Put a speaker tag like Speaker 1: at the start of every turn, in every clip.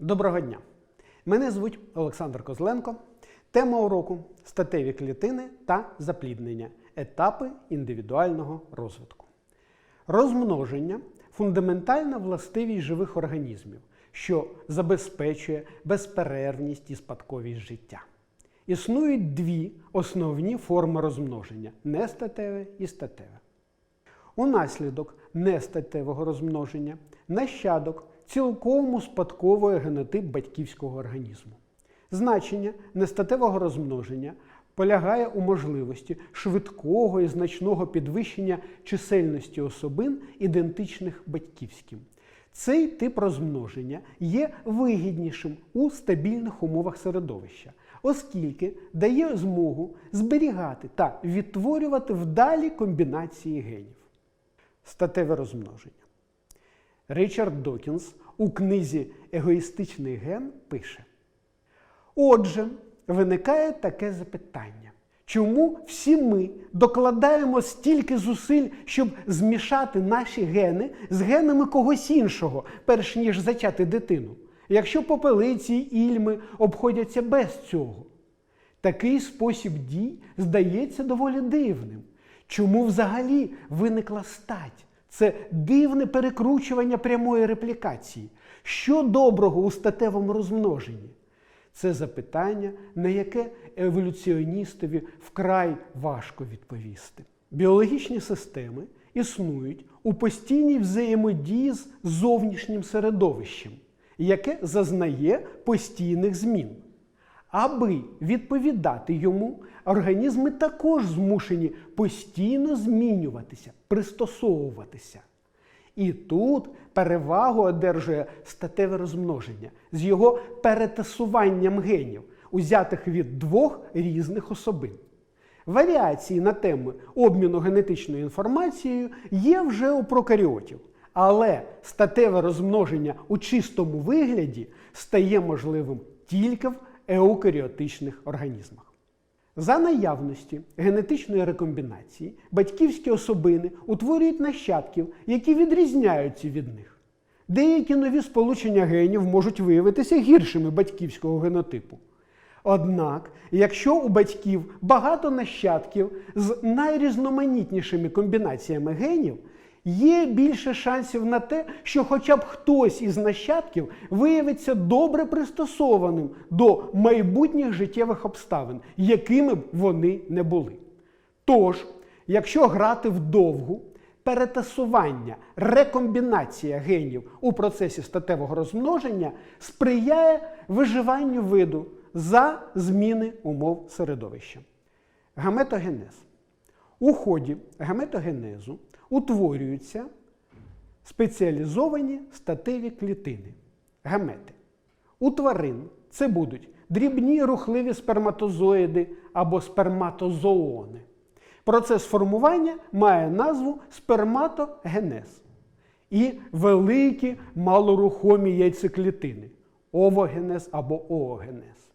Speaker 1: Доброго дня! Мене звуть Олександр Козленко. Тема уроку статеві клітини та запліднення. Етапи індивідуального розвитку. Розмноження фундаментальна властивість живих організмів, що забезпечує безперервність і спадковість життя. Існують дві основні форми розмноження нестатеве і статеве. Унаслідок нестатевого розмноження нащадок цілком успадковує генотип батьківського організму. Значення нестатевого розмноження полягає у можливості швидкого і значного підвищення чисельності особин, ідентичних батьківським. Цей тип розмноження є вигіднішим у стабільних умовах середовища, оскільки дає змогу зберігати та відтворювати вдалі комбінації генів. Статеве розмноження. Ричард Докінс у книзі Егоїстичний ген пише: Отже, виникає таке запитання. Чому всі ми докладаємо стільки зусиль, щоб змішати наші гени з генами когось іншого, перш ніж зачати дитину? Якщо попелиці й ільми обходяться без цього? Такий спосіб дій здається доволі дивним. Чому взагалі виникла стать? Це дивне перекручування прямої реплікації. Що доброго у статевому розмноженні? Це запитання, на яке еволюціоністові вкрай важко відповісти. Біологічні системи існують у постійній взаємодії з зовнішнім середовищем, яке зазнає постійних змін. Аби відповідати йому, організми також змушені постійно змінюватися, пристосовуватися. І тут перевагу одержує статеве розмноження з його перетасуванням генів, узятих від двох різних особин. Варіації на теми обміну генетичною інформацією є вже у прокаріотів, але статеве розмноження у чистому вигляді стає можливим тільки в еукаріотичних організмах. За наявності генетичної рекомбінації батьківські особини утворюють нащадків, які відрізняються від них. Деякі нові сполучення генів можуть виявитися гіршими батьківського генотипу. Однак, якщо у батьків багато нащадків з найрізноманітнішими комбінаціями генів, є більше шансів на те, що хоча б хтось із нащадків виявиться добре пристосованим до майбутніх життєвих обставин, якими б вони не були. Тож, якщо грати вдовгу, перетасування, рекомбінація генів у процесі статевого розмноження сприяє виживанню виду за зміни умов середовища. Гаметогенез. У ході гаметогенезу утворюються спеціалізовані статеві клітини гамети. У тварин це будуть дрібні рухливі сперматозоїди або сперматозоони. Процес формування має назву сперматогенез. І великі малорухомі яйцеклітини овогенез або оогенез.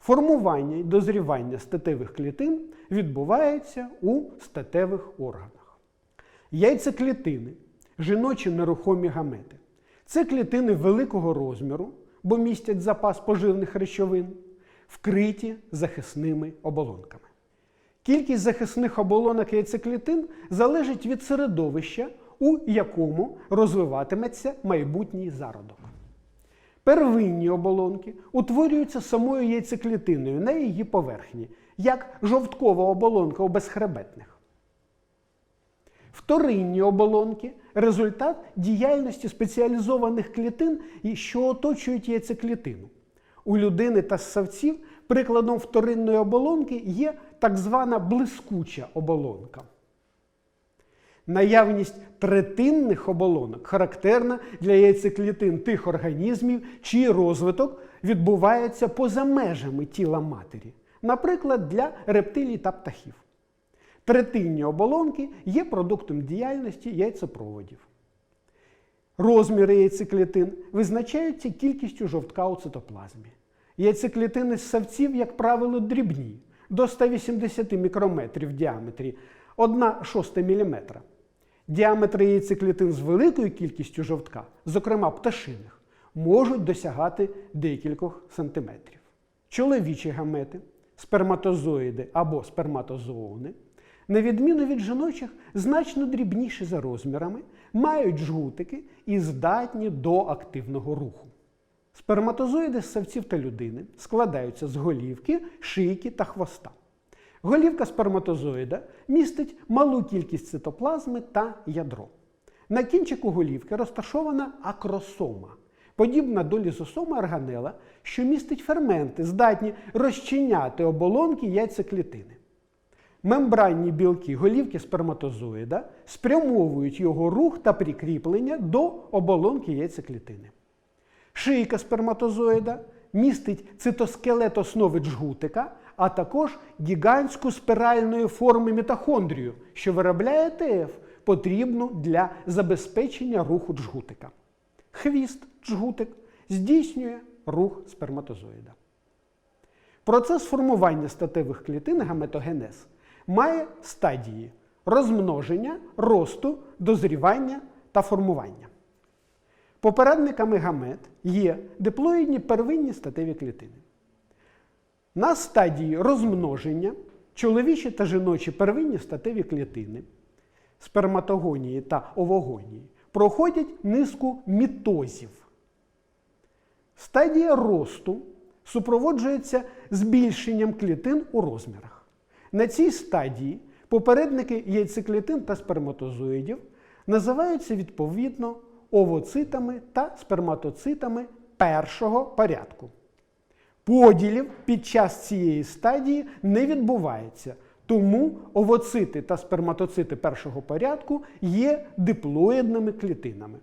Speaker 1: Формування і дозрівання статевих клітин відбувається у статевих органах. Яйцеклітини, жіночі нерухомі гамети. Це клітини великого розміру, бо містять запас поживних речовин, вкриті захисними оболонками. Кількість захисних оболонок яйцеклітин залежить від середовища, у якому розвиватиметься майбутній зародок. Первинні оболонки утворюються самою яйцеклітиною на її поверхні, як жовткова оболонка у безхребетних. Вторинні оболонки результат діяльності спеціалізованих клітин, що оточують яйцеклітину. У людини та ссавців прикладом вторинної оболонки є так звана блискуча оболонка. Наявність третинних оболонок характерна для яйцеклітин тих організмів, чий розвиток відбувається поза межами тіла матері, наприклад, для рептилій та птахів. Третинні оболонки є продуктом діяльності яйцепроводів. Розміри яйцеклітин визначаються кількістю жовтка у цитоплазмі. Яйцеклітини ссавців, як правило, дрібні до 180 мікрометрів в діаметрі, 1 шоста міліметра. Діаметри яйцеклітин з великою кількістю жовтка, зокрема пташиних, можуть досягати декількох сантиметрів. Чоловічі гамети, сперматозоїди або сперматозоони, на відміну від жіночих, значно дрібніші за розмірами, мають жгутики і здатні до активного руху. Сперматозоїди ссавців та людини складаються з голівки, шийки та хвоста. Голівка сперматозоїда містить малу кількість цитоплазми та ядро. На кінчику голівки розташована акросома, подібна до лізосоми органела, що містить ферменти, здатні розчиняти оболонки яйцеклітини. Мембранні білки голівки сперматозоїда спрямовують його рух та прикріплення до оболонки яйцеклітини. Шийка сперматозоїда містить цитоскелет основи джгутика, а також гігантську спиральної форми мітохондрію, що виробляє ТФ, потрібну для забезпечення руху джгутика. Хвіст джгутик здійснює рух сперматозоїда. Процес формування статевих клітин гаметогенез має стадії розмноження, росту, дозрівання та формування. Попередниками гамет є диплоїдні первинні статеві клітини. На стадії розмноження чоловічі та жіночі первинні статеві клітини, сперматогонії та овогонії проходять низку мітозів. Стадія росту супроводжується збільшенням клітин у розмірах. На цій стадії попередники яйцеклітин та сперматозоїдів називаються відповідно овоцитами та сперматоцитами першого порядку. Поділів під час цієї стадії не відбувається, тому овоцити та сперматоцити першого порядку є диплоїдними клітинами.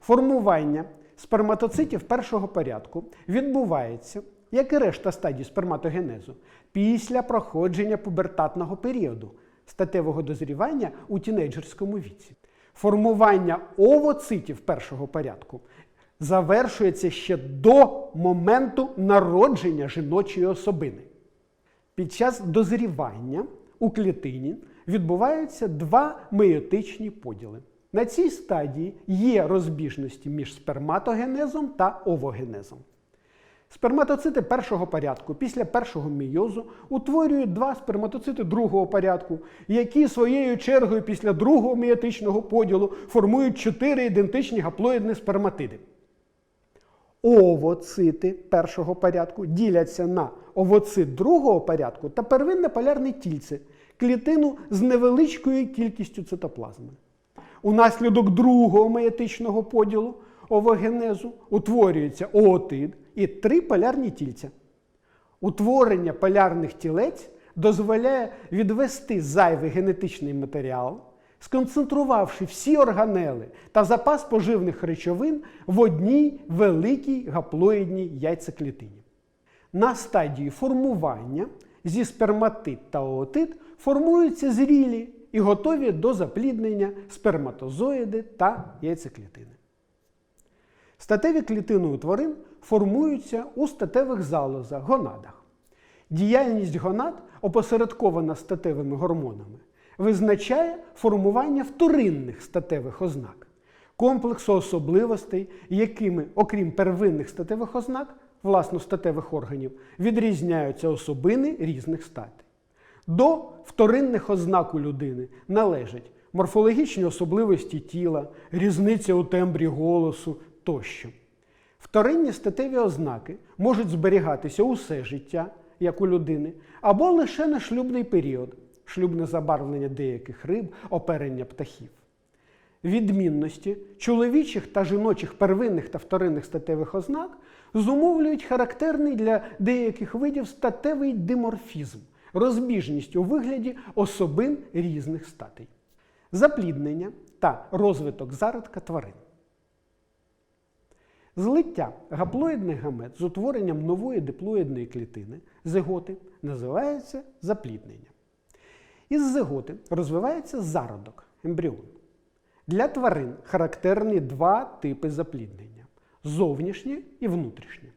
Speaker 1: Формування сперматоцитів першого порядку відбувається, як і решта стадій сперматогенезу, після проходження пубертатного періоду статевого дозрівання у тінейджерському віці. Формування овоцитів першого порядку завершується ще до моменту народження жіночої особини. Під час дозрівання у клітині відбуваються два мейотичні поділи. На цій стадії є розбіжності між сперматогенезом та овогенезом. Сперматоцити першого порядку після першого мейозу утворюють два сперматоцити другого порядку, які своєю чергою після другого мейотичного поділу формують чотири ідентичні гаплоїдні сперматиди. Овоцити першого порядку діляться на овоцит другого порядку та первинне полярне тільце, клітину з невеличкою кількістю цитоплазми. Унаслідок другого меятичного поділу овогенезу утворюється оотид і три полярні тільця. Утворення полярних тілець дозволяє відвести зайвий генетичний матеріал, сконцентрувавши всі органели та запас поживних речовин в одній великій гаплоїдній яйцеклітині. На стадії формування зі сперматит та оотит формуються зрілі і готові до запліднення сперматозоїди та яйцеклітини. Статеві клітини у тварин формуються у статевих залозах, гонадах. Діяльність гонад, опосередкована статевими гормонами, визначає формування вторинних статевих ознак, комплексу особливостей, якими, окрім первинних статевих ознак, власно статевих органів, відрізняються особини різних статей. До вторинних ознак у людини належать морфологічні особливості тіла, різниця у тембрі голосу тощо. Вторинні статеві ознаки можуть зберігатися усе життя, як у людини, або лише на шлюбний період, шлюбне забарвлення деяких риб, оперення птахів. Відмінності чоловічих та жіночих первинних та вторинних статевих ознак зумовлюють характерний для деяких видів статевий диморфізм, розбіжність у вигляді особин різних статей, запліднення та розвиток зародка тварин. Злиття гаплоїдних гамет з утворенням нової диплоїдної клітини зиготи називається запліднення. Із зиготи розвивається зародок, ембріон. Для тварин характерні два типи запліднення зовнішнє і внутрішнє.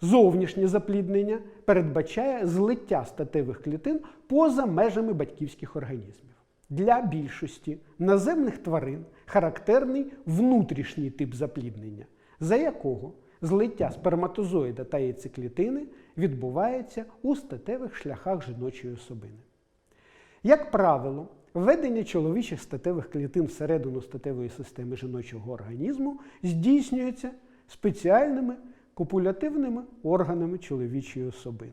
Speaker 1: Зовнішнє запліднення передбачає злиття статевих клітин поза межами батьківських організмів. Для більшості наземних тварин характерний внутрішній тип запліднення за якого злиття сперматозоїда та яйцеклітини відбувається у статевих шляхах жіночої особини. Як правило, введення чоловічих статевих клітин всередину статевої системи жіночого організму здійснюється спеціальними копулятивними органами чоловічої особини.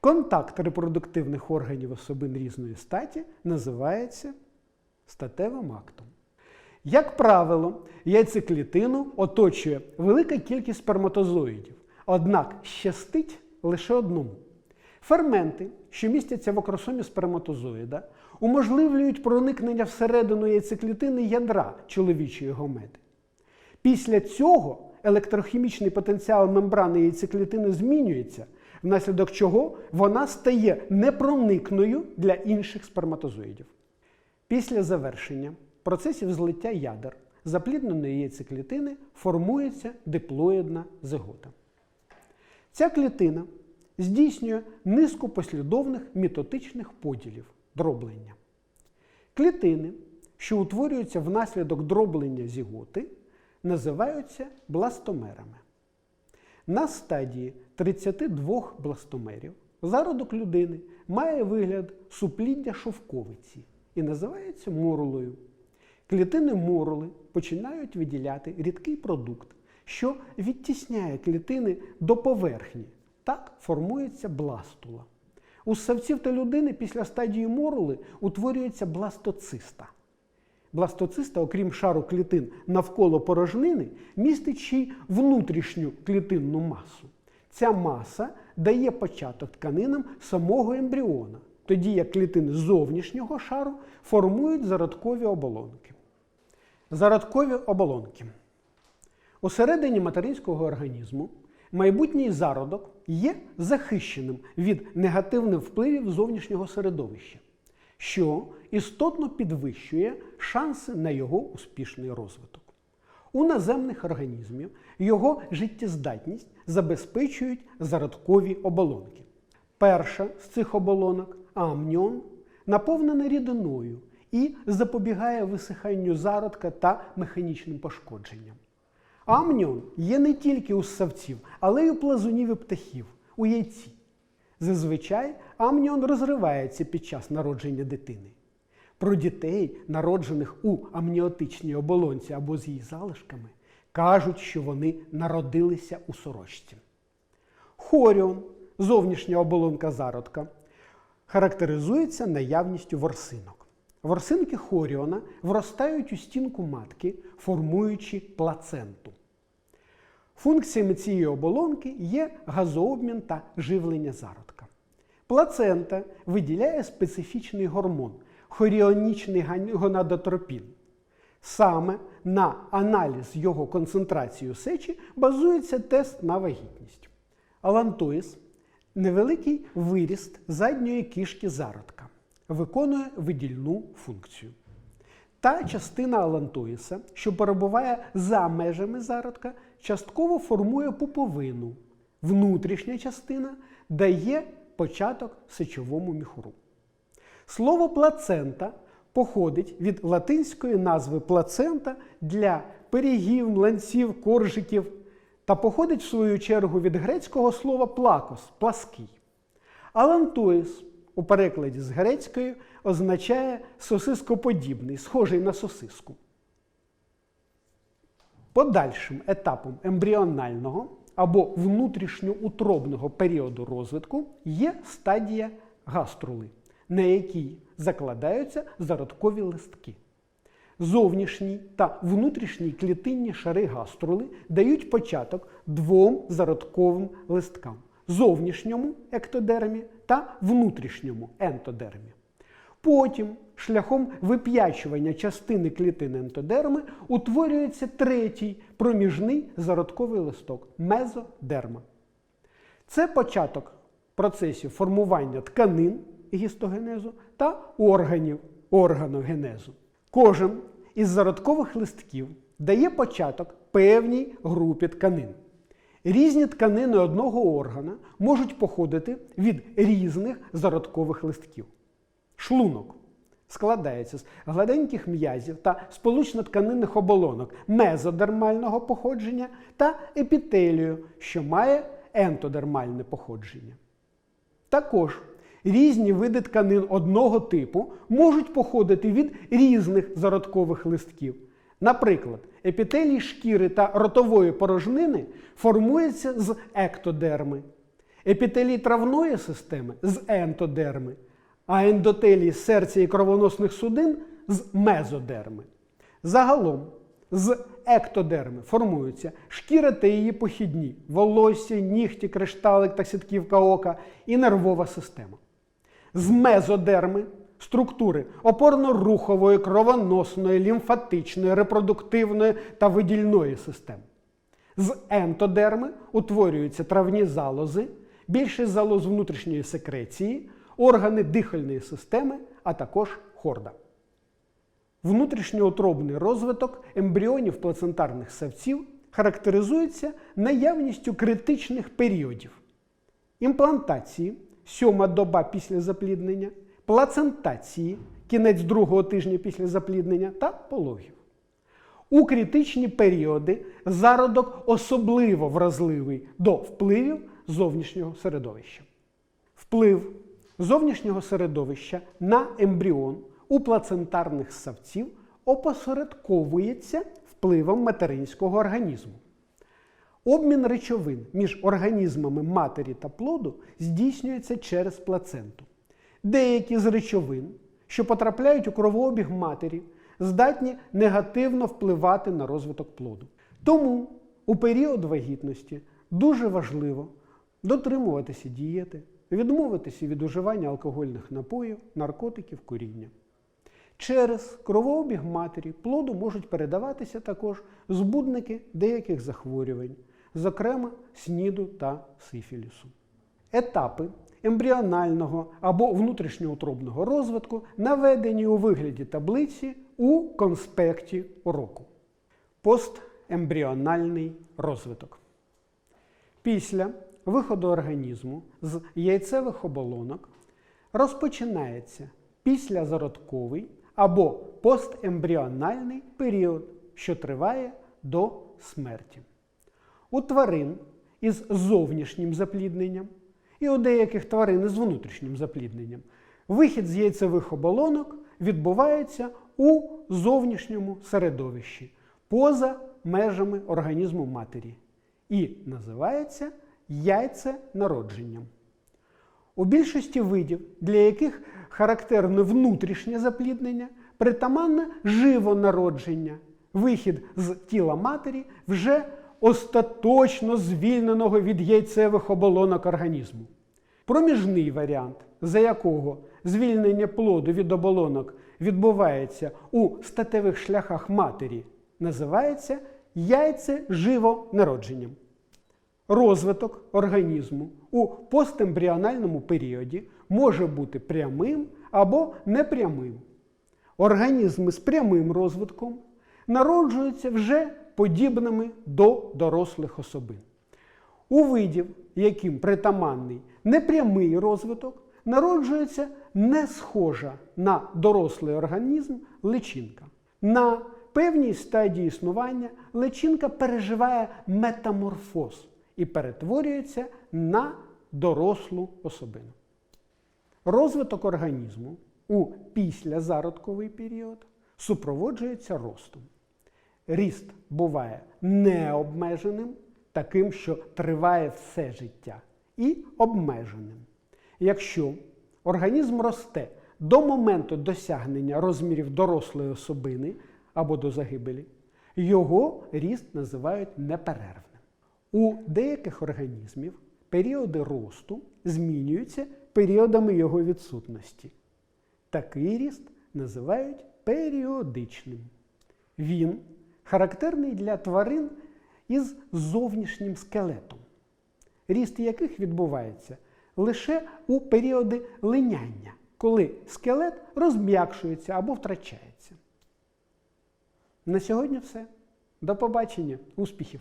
Speaker 1: Контакт репродуктивних органів особин різної статі називається статевим актом. Як правило, яйцеклітину оточує велика кількість сперматозоїдів, однак щастить лише одному. Ферменти, що містяться в окросомі сперматозоїда, уможливлюють проникнення всередину яйцеклітини ядра чоловічої гомети. Після цього електрохімічний потенціал мембрани яйцеклітини змінюється, внаслідок чого вона стає непроникною для інших сперматозоїдів. Після завершення процесів злиття ядер заплідненої яйцеклітини формується диплоїдна зигота. Ця клітина здійснює низку послідовних мітотичних поділів дроблення. Клітини, що утворюються внаслідок дроблення зіготи, називаються бластомерами. На стадії 32 бластомерів зародок людини має вигляд супліддя шовковиці і називається морулою. Клітини морули починають виділяти рідкий продукт, що відтісняє клітини до поверхні. Так формується бластула. У ссавців та людини після стадії морули утворюється бластоциста. Бластоциста, окрім шару клітин навколо порожнини, містить ще й внутрішню клітинну масу. Ця маса дає початок тканинам самого ембріона, тоді як клітини зовнішнього шару формують зародкові оболонки. Зародкові оболонки. Усередині материнського організму майбутній зародок є захищеним від негативних впливів зовнішнього середовища, що істотно підвищує шанси на його успішний розвиток. У наземних організмів його життєздатність забезпечують зародкові оболонки. Перша з цих оболонок амніон наповнена рідиною і запобігає висиханню зародка та механічним пошкодженням. Амніон є не тільки у ссавців, але й у плазунів і птахів, у яйці. Зазвичай амніон розривається під час народження дитини. Про дітей, народжених у амніотичній оболонці або з її залишками, кажуть, що вони народилися у сорочці. Хоріон, зовнішня оболонка зародка, характеризується наявністю ворсинок. Ворсинки хоріона вростають у стінку матки, формуючи плаценту. Функціями цієї оболонки є газообмін та живлення зародка. Плацента виділяє специфічний гормон хоріонічний гонадотропін. Саме на аналіз його концентрації сечі базується тест на вагітність. Алантоїс невеликий виріст задньої кишки зародка, виконує видільну функцію. Та частина алантоїса, що перебуває за межами зародка, частково формує пуповину. Внутрішня частина дає початок сечовому міхуру. Слово плацента походить від латинської назви плацента для пирігів, мланців, коржиків та походить, в свою чергу, від грецького слова плакос плаский. Алантоїс у перекладі з грецької означає сосископодібний, схожий на сосиску. Подальшим етапом ембріонального або внутрішньоутробного періоду розвитку є стадія гаструли, на якій закладаються зародкові листки. Зовнішні та внутрішні клітинні шари гаструли дають початок двом зародковим листкам зовнішньому ектодермі та внутрішньому ентодермі. Потім, шляхом вип'ячування частини клітин ентодерми, утворюється третій проміжний зародковий листок мезодерма. Це початок процесів формування тканин гістогенезу та органів органогенезу. Кожен із зародкових листків дає початок певній групі тканин. Різні тканини одного органа можуть походити від різних зародкових листків. Шлунок складається з гладеньких м'язів та сполучно-тканинних оболонок мезодермального походження та епітелію, що має ентодермальне походження. Також різні види тканин одного типу можуть походити від різних зародкових листків. Наприклад, епітелій шкіри та ротової порожнини формується з ектодерми, епітелій травної системи з ентодерми, а ендотелій серця і кровоносних судин з мезодерми. Загалом з ектодерми формуються шкіра та її похідні, волосся, нігті, кришталик та сітківка ока і нервова система. З мезодерми структури опорно-рухової, кровоносної, лімфатичної, репродуктивної та видільної системи. З ентодерми утворюються травні залози, більшість залоз внутрішньої секреції, органи дихальної системи, а також хорда. Внутрішньоутробний розвиток ембріонів плацентарних савців характеризується наявністю критичних періодів імплантації, сьома доба після запліднення, плацентації, кінець другого тижня після запліднення та пологів. У критичні періоди зародок особливо вразливий до впливів зовнішнього середовища. Вплив зовнішнього середовища на ембріон у плацентарних ссавців опосередковується впливом материнського організму. Обмін речовин між організмами матері та плоду здійснюється через плаценту. Деякі з речовин, що потрапляють у кровообіг матері, здатні негативно впливати на розвиток плоду. Тому у період вагітності дуже важливо дотримуватися дієти, відмовитися від уживання алкогольних напоїв, наркотиків, куріння. Через кровообіг матері плоду можуть передаватися також збудники деяких захворювань, зокрема сніду та сифілісу. Етапи ембріонального або внутрішньоутробного розвитку наведені у вигляді таблиці у конспекті уроку. Постембріональний розвиток. Після виходу організму з яйцевих оболонок розпочинається післязародковий або постембріональний період, що триває до смерті. У тварин із зовнішнім заплідненням і у деяких тварин із внутрішнім заплідненням вихід з яйцевих оболонок відбувається у зовнішньому середовищі поза межами організму матері і називається яйценародженням. У більшості видів, для яких характерне внутрішнє запліднення, притаманне живонародження, вихід з тіла матері вже остаточно звільненого від яйцевих оболонок організму. Проміжний варіант, за якого звільнення плоду від оболонок відбувається у статевих шляхах матері, називається яйцеживонародженням. Розвиток організму у постембріональному періоді може бути прямим або непрямим. Організми з прямим розвитком народжуються вже подібними до дорослих особин. У видів, яким притаманний непрямий розвиток, народжується не схожа на дорослий організм личинка. На певній стадії існування личинка переживає метаморфоз і перетворюється на дорослу особину. Розвиток організму у післязародковий період супроводжується ростом. Ріст буває необмеженим, таким, що триває все життя, і обмеженим. Якщо організм росте до моменту досягнення розмірів дорослої особини або до загибелі, його ріст називають неперервним. У деяких організмів періоди росту змінюються періодами його відсутності. Такий ріст називають періодичним. Він характерний для тварин із зовнішнім скелетом, ріст яких відбувається лише у періоди линяння, коли скелет розм'якшується або втрачається. На сьогодні все. До побачення, успіхів!